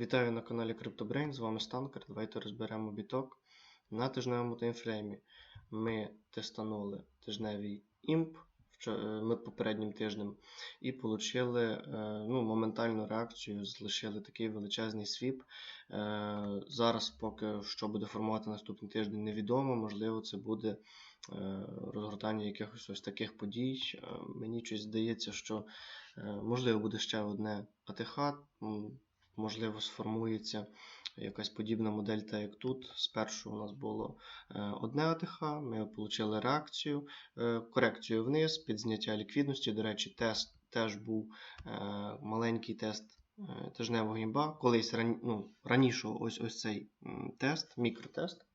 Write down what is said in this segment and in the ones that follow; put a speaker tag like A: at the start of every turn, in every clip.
A: Вітаю на каналі CryptoBrain, з вами Станкер. Давайте розберемо біток. На тижневому таймфреймі ми тестанули тижневий імп е, попереднім тижнем і отримали ну, моментальну реакцію, залишили такий величезний свіп. Е, Зараз, поки що буде формувати наступний тиждень, невідомо. Можливо, це буде е, розгортання якихось ось таких подій. Е, Мені щось здається, що е, можливо буде ще одне АТХ. Можливо, сформується якась подібна модель, так як тут. Спершу у нас було е, одне АТХ, ми отримали реакцію, е, корекцію вниз, під зняття ліквідності. До речі, тест теж був е, маленький тест тижневого гімба. Колись ну, раніше ось ось цей тест, мікротест.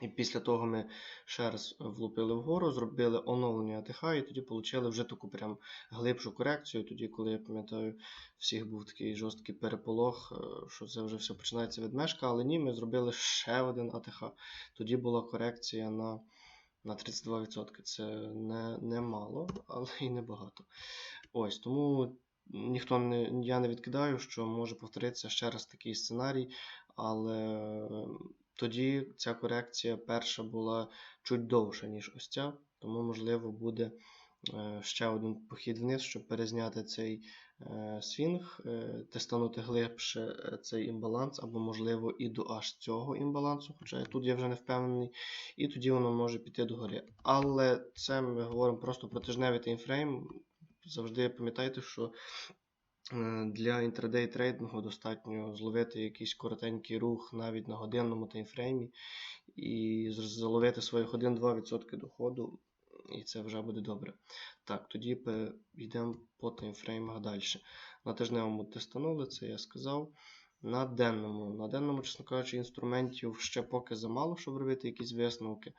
A: І після того ми ще раз влупили вгору, зробили оновлення АТХ, і тоді отримали вже таку прям глибшу корекцію. Тоді, коли я пам'ятаю, всіх був такий жорсткий переполох, е, що це вже все починається від мешка, але ні, ми зробили ще один АТХ. Тоді була корекція на на 32%. Це не, не мало, але і не багато. Ось тому ніхто не я не відкидаю, що може повторитися ще раз такий сценарій, але тоді ця корекція перша була чуть довша, ніж ось ця, тому можливо буде е, ще один похід вниз, щоб перезняти цей е, свінг, е, тестанути глибше цей імбаланс, або, можливо, і до аж цього імбалансу, хоча тут я вже не впевнений, і тоді воно може піти догори. Але це ми говоримо просто про тижневий таймфрейм. Завжди пам'ятайте, що для інтрадей трейдингу достатньо зловити якийсь коротенький рух навіть на годинному таймфреймі і заловити своїх 1-2% доходу, і це вже буде добре. Так, тоді йдемо по таймфреймах далі. На тижневому тестанули, це я сказав. На денному, на денному, чесно кажучи, інструментів ще поки замало, щоб робити якісь висновки.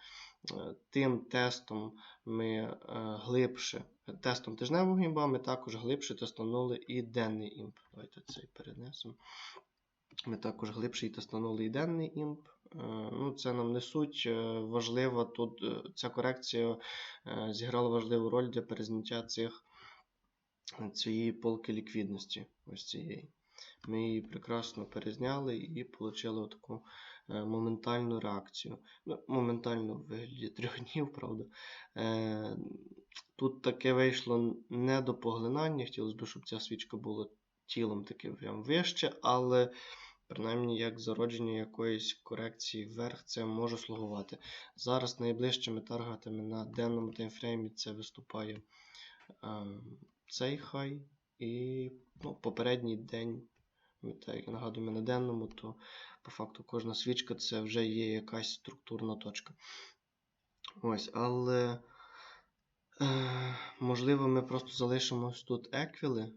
A: Тим тестом ми е, глибше, тестом тижневого імба ми також глибше тестанули і денний імп. Давайте цей перенесемо. Ми також глибше і тестанули і денний імп. Е, Ну, це нам не суть. е, Важливо тут ця корекція зіграла важливу роль для перезняття цих, цієї полки ліквідності. Ось цієї. Ми її прекрасно перезняли і отримали таку е, моментальну реакцію. Ну, моментально в вигляді трьох днів, правда. Е, Тут таке вийшло не до поглинання. Хотілося б, щоб ця свічка була тілом таким прям вище, але принаймні як зародження якоїсь корекції вверх це може слугувати. Зараз найближчими таргетами на денному таймфреймі це виступає е, цей хай і ну, попередній день. Ми Так як нагадуємо на денному, то по факту кожна свічка це вже є якась структурна точка. Ось, але е, можливо ми просто залишимось тут еквіли.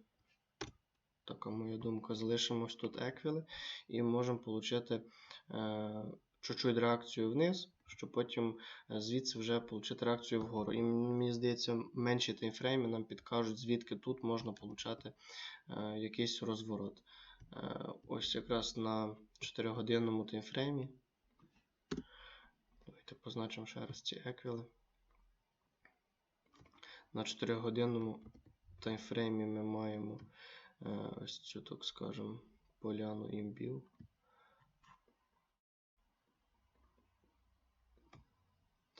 A: Така моя думка, залишимось тут еквіли і можемо отримати е, чуть-чуть реакцію вниз, щоб потім е, звідси вже отримати реакцію вгору. І мені здається, менші таймфрейми нам підкажуть, звідки тут можна отримати е, якийсь розворот. Е, ось якраз на 4-годинному таймфреймі. Давайте позначимо ще раз ці еквіли. На 4-годинному таймфреймі ми маємо е, ось цю, так скажемо, поляну імбів.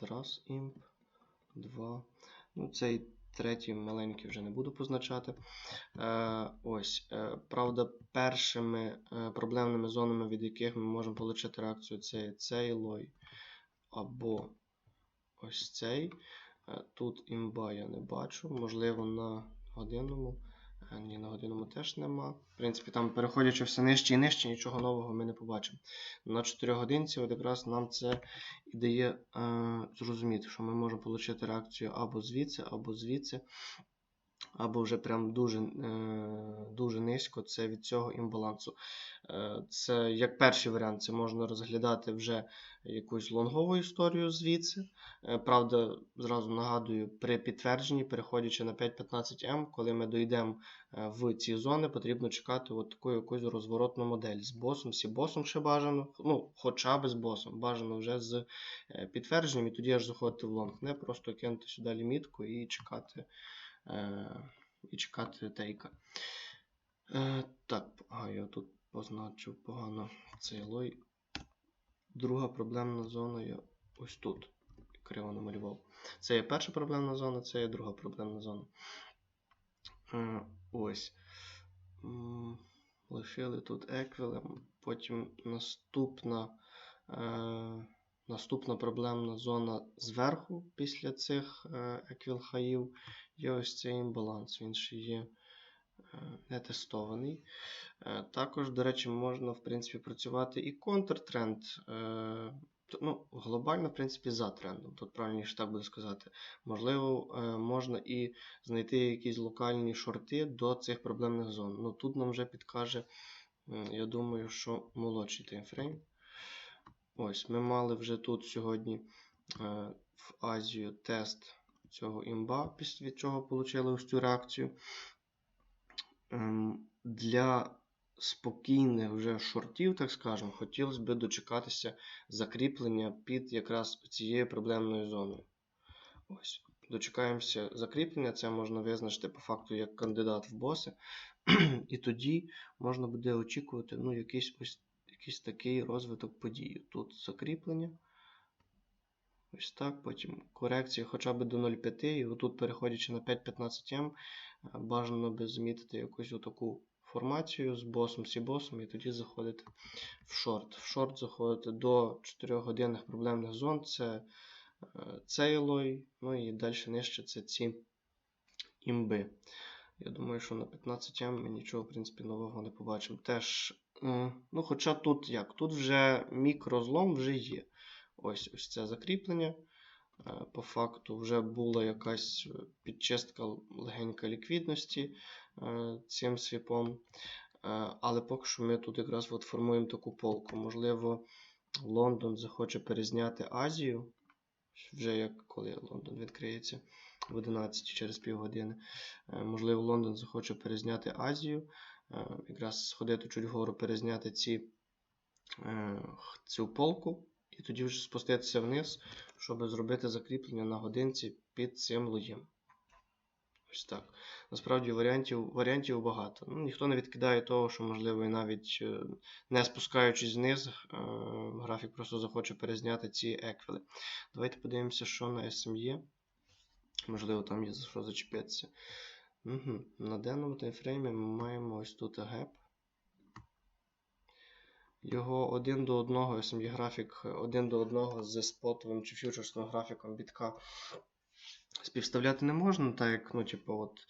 A: Раз імп, два. Ну, цей третій маленький вже не буду позначати. Е, ось, е, правда, першими е, проблемними зонами, від яких ми можемо отримати реакцію, це цей лой або ось цей. Тут імба я не бачу, можливо, на годинному. Ні, на годинному теж нема. В принципі, там переходячи все нижче і нижче, нічого нового ми не побачимо. На 4 годинці от якраз нам це і дає е, зрозуміти, що ми можемо отримати реакцію або звідси, або звідси, або вже прям дуже, е, дуже низько це від цього імбалансу. Е, це як перший варіант, це можна розглядати вже якусь лонгову історію звідси. Е, Правда, зразу нагадую, при підтвердженні, переходячи на 5.15М, коли ми дійдемо в ці зони, потрібно чекати от таку якусь розворотну модель з босом, сі босом ще бажано, ну, хоча б з босом, бажано вже з підтвердженням, і тоді аж заходити в лонг. Не просто кинути сюди лімітку і чекати, і чекати тейка. Е, так, а я тут позначив погано цей лой. Друга проблемна зона є ось тут. Криво намалював. Це є перша проблемна зона, це є друга проблемна зона. Е, Ось. Лишили тут еквілем. Потім наступна, е, наступна проблемна зона зверху після цих е, еквіл-хаїв є ось цей імбаланс. Він ще є е, не тестований. Е, Також, до речі, можна в принципі працювати і контртренд. е, Ну, глобально, в принципі, за трендом. Тут правильніше так буде сказати. Можливо, можна і знайти якісь локальні шорти до цих проблемних зон. Ну, тут нам вже підкаже, я думаю, що молодший таймфрейм. Ось, ми мали вже тут сьогодні в Азію тест цього імба, від чого отримали ось цю реакцію. Ем, Для спокійних вже шортів, так скажемо, хотілося б дочекатися закріплення під якраз цією проблемною зоною. Ось. Дочекаємося закріплення, це можна визначити по факту як кандидат в боси. І тоді можна буде очікувати ну, якийсь, ось, якийсь такий розвиток подій. Тут закріплення. Ось так, потім корекція хоча б до 0,5, і отут, переходячи на 5.15 м, е, бажано би змітити якусь отаку формацію з босом, сі-босом, і тоді заходити в шорт. В шорт заходити до 4 годинних проблемних зон. Це е, цей лой, ну і далі нижче це ці імби. Я думаю, що на 15 м ми нічого, в принципі, нового не побачимо. Теж, ну, хоча тут як? Тут вже мікрозлом вже є. Ось ось це закріплення. Е, По факту вже була якась е, підчистка легенька ліквідності е, цим свіпом. Але поки що ми тут якраз от формуємо таку полку. Можливо, Лондон захоче перезняти Азію. Вже як коли Лондон відкриється в 11 через півгодини. Можливо, Лондон захоче перезняти Азію. Якраз сходити чуть вгору, перезняти ці, цю полку. І тоді вже спуститися вниз, щоб зробити закріплення на годинці під цим лоєм. Ось так. Насправді варіантів, варіантів багато. Ну, ніхто не відкидає того, що, можливо, і навіть е, не спускаючись вниз, е, графік просто захоче перезняти ці еквіли. Давайте подивимося, що на SME. Можливо, там є за що зачепитися. Угу. На денному таймфреймі ми маємо ось тут геп. Його один до одного, SME графік один до одного з спотовим чи фьючерсним графіком бітка співставляти не можна, так як, ну, типу, от,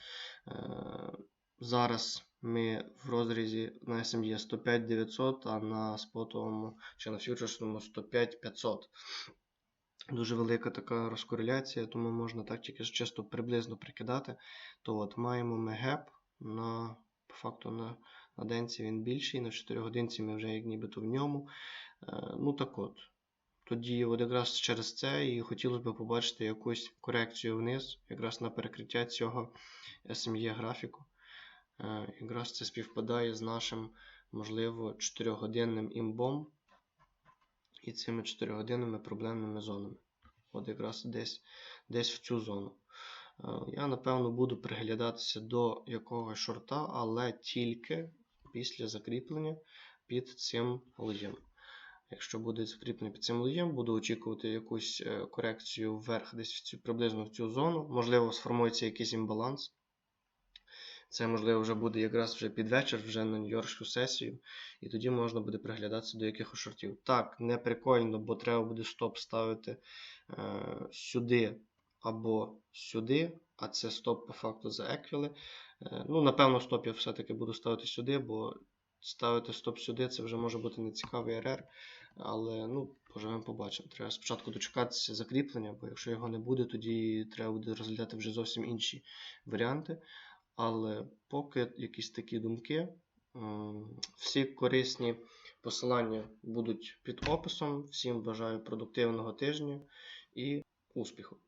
A: е, зараз ми в розрізі на SME 105 900, а на спотовому чи на фьючерсному 105 500. Дуже велика така розкореляція, тому можна так тільки чисто приблизно прикидати. То от маємо ми геп на по факту на, на денці він більший, на 4 годинці ми вже як нібито в ньому. Е, ну так от. Тоді от якраз через це і хотілося б побачити якусь корекцію вниз, якраз на перекриття цього SME графіку. Е, якраз це співпадає з нашим, можливо, 4-годинним імбом і цими 4-годинними проблемними зонами. От якраз десь, десь в цю зону. Е, Я, напевно, буду приглядатися до якогось шорта, але тільки після закріплення під цим лоєм. Якщо буде закріплення під цим лоєм, буду очікувати якусь е, корекцію вверх, десь в цю, приблизно в цю зону. Можливо, сформується якийсь імбаланс. Це, можливо, вже буде якраз вже під вечір, вже на Нью-Йоркську сесію, і тоді можна буде приглядатися до якихось шортів. Так, не прикольно, бо треба буде стоп ставити е, сюди або сюди, а це стоп по факту за еквіли. Е, ну, напевно, стоп я все-таки буду ставити сюди, бо ставити стоп сюди це вже може бути нецікавий РР. Але ну, поживемо побачимо. Треба спочатку дочекатися закріплення, бо якщо його не буде, тоді треба буде розглядати вже зовсім інші варіанти. Але поки якісь такі думки, всі корисні посилання будуть під описом. Всім бажаю продуктивного тижня і успіху!